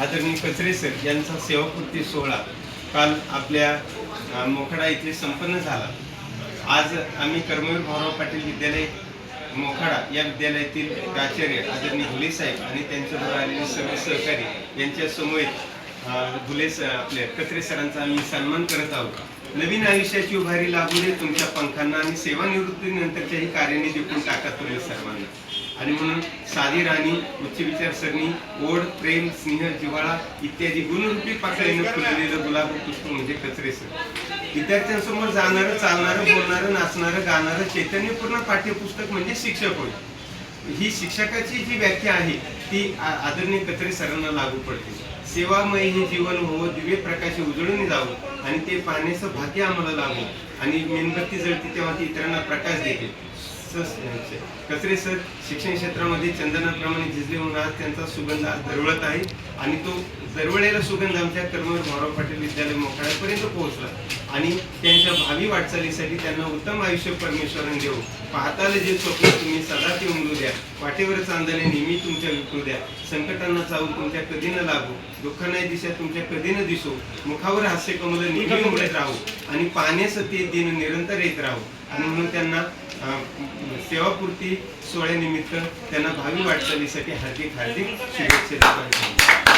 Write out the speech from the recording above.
आदरणीय कचरे सर यांचा सेवापूर्ती सोहळा काल आपल्या अ, मोखाडा इथे संपन्न झाला. आज आम्ही कर्मवीर भाऊराव पाटील विद्यालय मोखाडा या विद्यालयातील प्राचार्य आदरणीय घुले साहेब आणि त्यांच्याबरोबर आलेले सर्व सहकारी यांच्या समवेत घुले स आपल्या कचरे सरांचा आम्ही सन्मान करत आहोत. नवीन आयुष्याची उभारी लागू दे तुमच्या पंखांना आणि सेवानिवृत्तीनंतरच्याही कार्याने देखील टाका तुम्ही सर्वांना. आणि म्हणून साधी राणी उच्च विचारसरणी ओढ प्रेम स्नेह जिव्हाळा इत्यादी गुणरूपी पाकळीनं फुललेलं गुलाब पुष्प म्हणजे कचरे सर. विद्यार्थ्यांसमोर जाणारं चालणारं बोलणारं नाचणारं गाणारं चैतन्यपूर्ण पाठ्यपुस्तक म्हणजे शिक्षक होय. ही शिक्षकाची जी व्याख्या आहे ती आ- आदरणीय कचरे सरांना लागू पडते. सेवामय हे जीवन हो दिव्य प्रकाशी उजळून जावं आणि ते पाहण्याचं भाग्य आम्हाला लाभो आणि मेणबत्ती जळते तेव्हा ती इतरांना प्रकाश देते. कचरे सर शिक्षण क्षेत्रामध्ये चंदनाप्रमाणे झिजले म्हणून आज त्यांचा सुगंध आज दरवळत आहे. आणि तो दरवळलेला सुगंध आमच्या कर्मवीर भाऊराव पाटील विद्यालय मोकाळ्यापर्यंत पोहोचला. आणि त्यांच्या भावी वाटचालीसाठी त्यांना उत्तम आयुष्य परमेश्वराने देऊ. पाहताले जे स्वप्न तुम्ही सदा ते उमलू द्या. वाटेवर चांदणे नेहमी तुमच्या विकू द्या. संकटांना चावून तुमच्या कधी न लागू. दुःख नाही दिशा तुमच्या कधी न दिसो. मुखावर हास्य कमल नेहमी उमटत राहू. आणि पाण्यास ते दिन निरंतर येत राहू. आणि म्हणून त्यांना सेवापूर्ती सोहळ्यानिमित्त त्यांना भावी वाटचालीसाठी हार्दिक हार्दिक शुभेच्छा